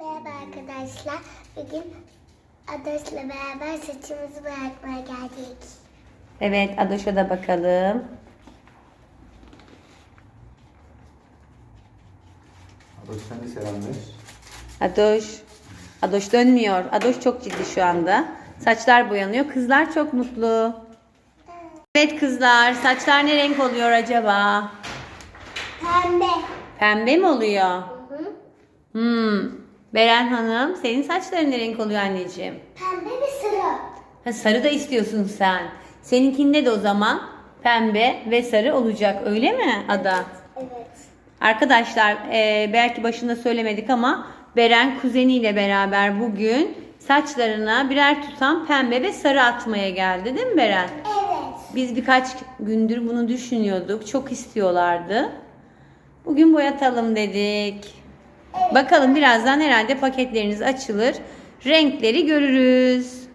Merhaba arkadaşlar. Bugün Adas'la beraber saçımızı bırakmaya geldik. Evet Adoş'a da bakalım. Adoş sen de selam ver. Adoş. Adoş dönmüyor. Adoş çok ciddi şu anda. Saçlar boyanıyor. Kızlar çok mutlu. Evet kızlar saçlar ne renk oluyor acaba? Pembe. Pembe mi oluyor? Hı? Hmm. Beren Hanım senin saçların ne renk oluyor anneciğim? Pembe ve sarı. Ha, sarı da istiyorsun sen. Seninkinde de o zaman pembe ve sarı olacak öyle mi Ada? Evet. Arkadaşlar e, belki başında söylemedik ama Beren kuzeniyle beraber bugün saçlarına birer tutam pembe ve sarı atmaya geldi değil mi Beren? Evet. Biz birkaç gündür bunu düşünüyorduk. Çok istiyorlardı. Bugün boyatalım dedik. Bakalım birazdan herhalde paketleriniz açılır. Renkleri görürüz.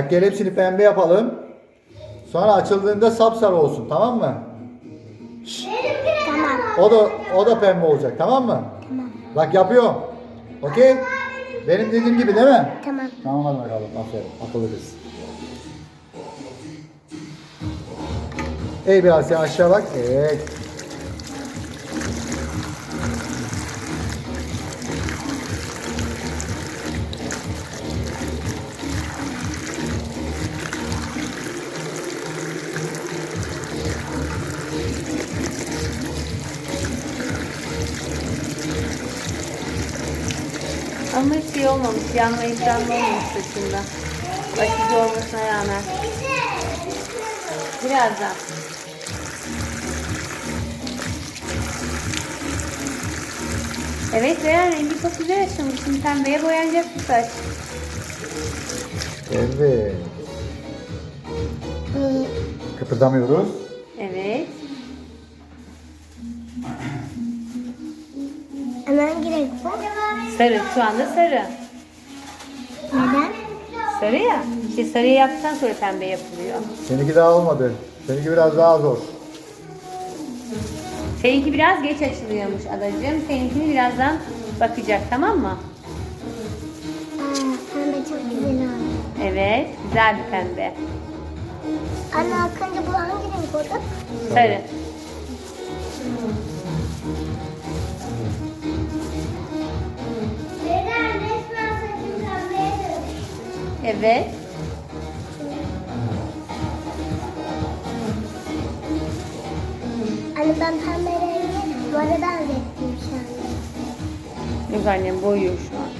Bak gel hepsini pembe yapalım. Sonra açıldığında sapsarı olsun tamam mı? Tamam. O da o da pembe olacak tamam mı? Tamam. Bak yapıyorum. Okey? Benim dediğim gibi değil mi? Tamam. Tamam hadi bakalım. Aferin. Akıllı kız. Ey biraz ya aşağı bak. Evet. Olmamış. Yanma ikramlı olmamış saçında. Açıcı olmasına rağmen. Birazdan. Evet Beren rengi çok güzel açılmış. Şimdi pembeye boyanacak bu saç. Evet. Kıpırdamıyoruz. Evet. hemen girek bu. Sarı. Şu anda sarı. Neden? Sarı ya. İşte sarıyı yaptıktan sonra pembe yapılıyor. Seninki daha olmadı. Seninki biraz daha zor. Seninki biraz geç açılıyormuş adacığım. Seninkini birazdan bakacak tamam mı? Aa, pembe çok güzel oldu. Evet. Güzel bir pembe. Anne akınca bu hangi renk oldu? Sarı. Evet. Anne ben pembe rengi mora benzettim şu anda. Yok annem boyuyor şu an.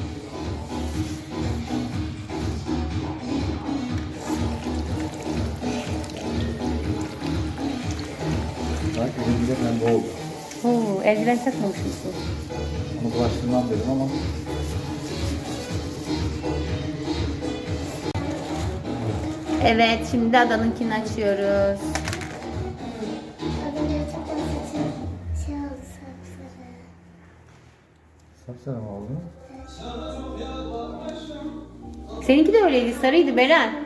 Bak elimde de pembe oldu. Oo, eldiven takmamış mısın? Onu bulaştırmam dedim ama. Evet, şimdi adanınkini açıyoruz. Sapsarı. Mı oldu? Seninki de öyleydi, sarıydı Beren.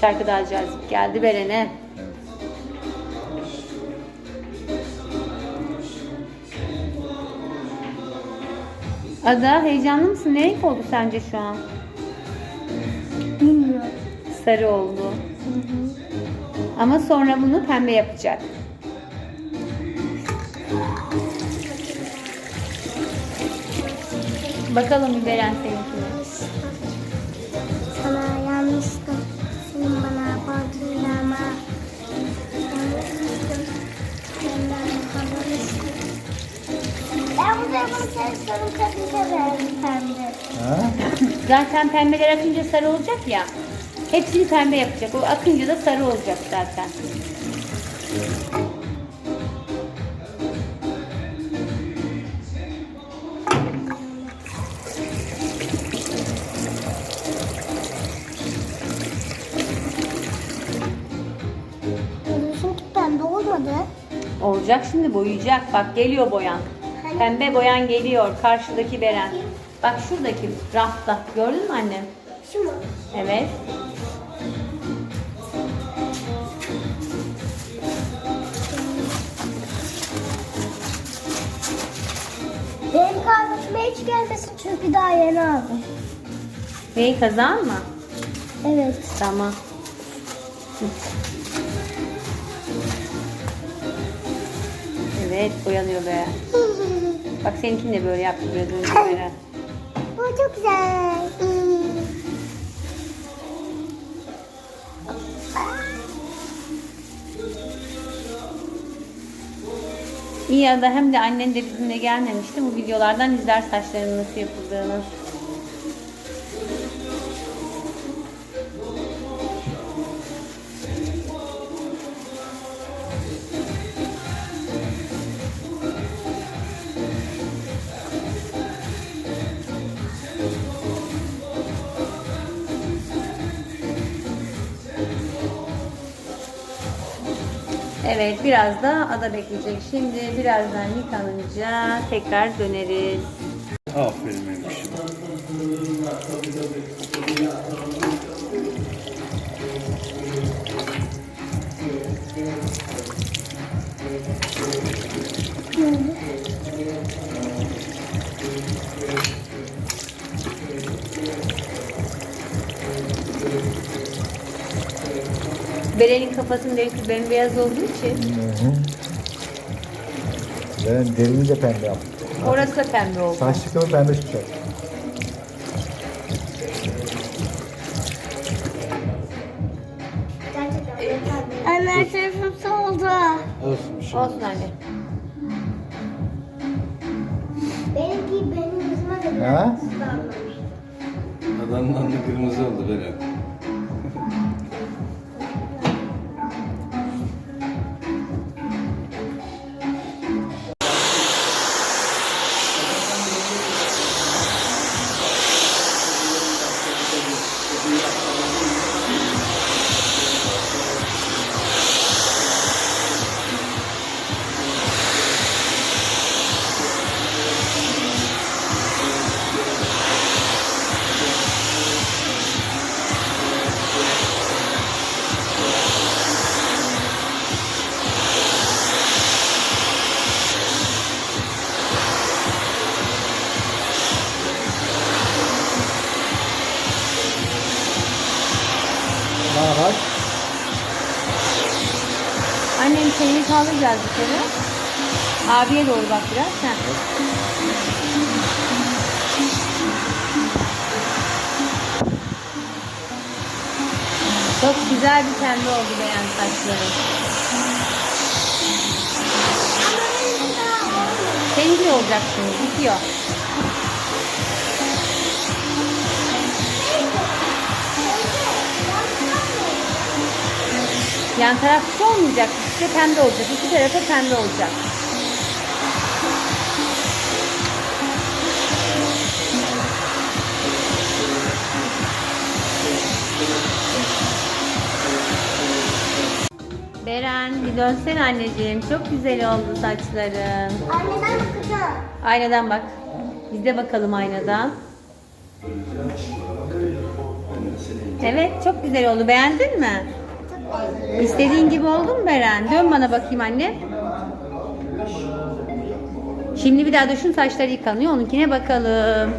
Şarkı daha cazip geldi Beren'e. Ada heyecanlı mısın? Ne renk oldu sence şu an? Bilmiyorum. Sarı oldu. Ama sonra bunu pembe yapacak. Bakalım Beren seninkine. Zaten pembeler akınca sarı olacak ya. Hepsini pembe yapacak. O akınca da sarı olacak zaten. Görüyorsun ki pembe olmadı. Olacak şimdi boyayacak. Bak geliyor boyan. Pembe boyan geliyor. Karşıdaki Beren. Bak şuradaki rafta. Gördün mü annem? Şu mu? Evet. Benim kardeşime hiç gelmesin çünkü daha yeni aldım. Neyi kazan mı? Evet. Tamam. Evet boyanıyor be. Bak seninkini de böyle yaptı biraz önce Beren. Bu çok güzel. İyi ya da hem de annen de bizimle gelmemişti. Bu videolardan izler saçlarının nasıl yapıldığını. Evet biraz da ada bekleyecek. Şimdi birazdan yıkanınca tekrar döneriz. Aferin kafasının derisi bembeyaz olduğu için Ben derimi de pembe yaptım. orası da pembe oldu. Saç çıkımı pembe çıkacak. Anne her tarafım soldu. Olsun bir şey. Olsun anne. Benimki benim kızıma da Ha? biraz ıslanmamış. Adamdan da kırmızı oldu Beren. Annem şeyini kaldıracağız bir kere. Abiye doğru bak biraz. Heh. Çok güzel bir pembe oldu beğen saçları. Seninki de olacak şimdi. Bitiyor. Yan taraf hiç olmayacak. De pembe olacak. İki tarafı pembe olacak. Beren bir dönsene anneciğim. Çok güzel oldu saçların. Anneden bakacağım. Aynadan bak. Biz de bakalım aynadan. Evet çok güzel oldu. Beğendin mi? İstediğin gibi oldu mu Beren? Dön bana bakayım anne. Şimdi bir daha düşün saçları yıkanıyor. Onunkine bakalım.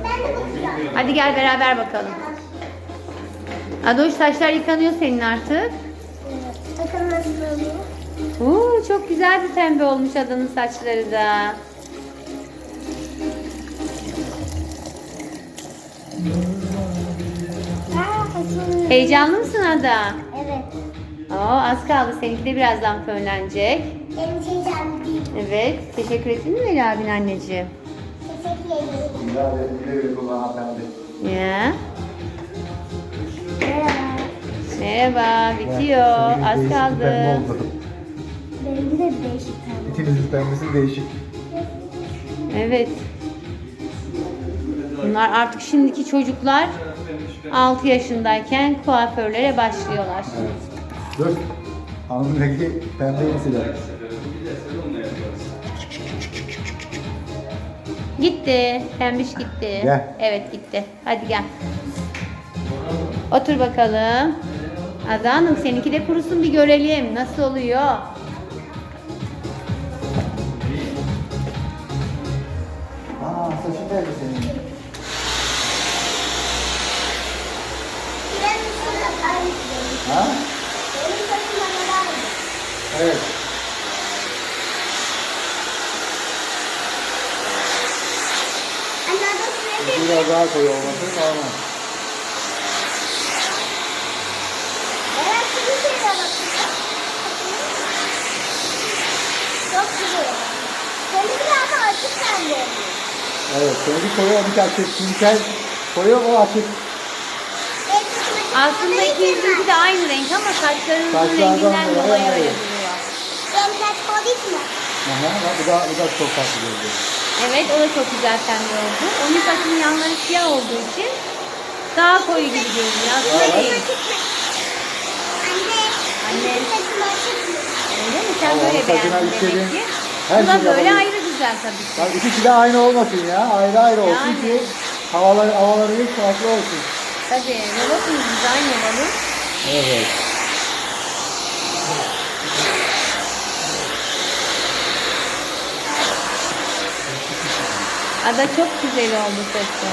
Hadi gel beraber bakalım. Adoş saçlar yıkanıyor senin artık. Bakın çok güzel bir pembe olmuş adanın saçları da. Heyecanlı mısın Ada? Evet. Oo, az kaldı. Seninki de birazdan fönlenecek. Benim değil. Evet. Teşekkür ettin mi Veli abin anneciğim? Teşekkür ederim. Ya güle güle kullan pembe. Ya. Merhaba. Merhaba. Bitiyor. Senin Az değişik bir kaldı. oldu. Benimki de değişik. İkinizin pembesi değişik. Evet. Bunlar artık şimdiki çocuklar 6 yaşındayken kuaförlere başlıyorlar. Dur. Hanımdaki pembeyi siler. Gitti. Pembiş gitti. Gel. Evet gitti. Hadi gel. Otur bakalım. Ada Hanım seninki de kurusun bir görelim. Nasıl oluyor? Aa saçın nerede senin? Ha? Benim saçım bana aynı. Evet. Biraz daha koyu olması normal. Evet, şimdi şeye bakacağım. Çok güzel. Seninki de ama açık sende. Evet. Seninki koyu o bir açık. Şimdikel koyu o açık. Aslında ikinizin de aynı renk ama saçlarınızın Saçlardan renginden dolayı dolayı öyle polis mi? Aha, bak bu da, bu da çok tatlı görünüyor. Evet o da çok güzel pembe oldu. Onun saçının yanları siyah olduğu için daha koyu gibi görünüyor. Aslında Evet. değil. Anne. Anne. Benim saçım açık mı? Öyle mi? Sen Ama böyle onun saçına beğendin istediğin demek ki. her Bu da şeyi böyle yapabilir. ayrı güzel tabii ki. Bak ikisi de aynı olmasın ya. Ayrı ayrı olsun Yani. ki havaları, havaları hiç farklı olsun. Tabii robotumuz dizayn yapalım. Evet. Ada çok güzel oldu saçı.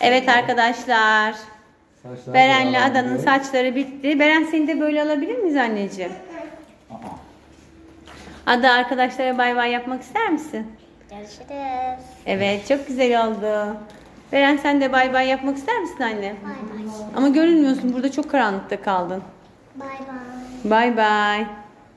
Evet arkadaşlar. Saçlar Beren'le da Ada'nın saçları bitti. Beren seni de böyle alabilir miyiz anneciğim? Ada arkadaşlara bay bay yapmak ister misin? Görüşürüz. Evet çok güzel oldu. Beren sen de bay bay yapmak ister misin anne? Bay bay. Ama görünmüyorsun burada çok karanlıkta kaldın. Bay bay. Bay bay.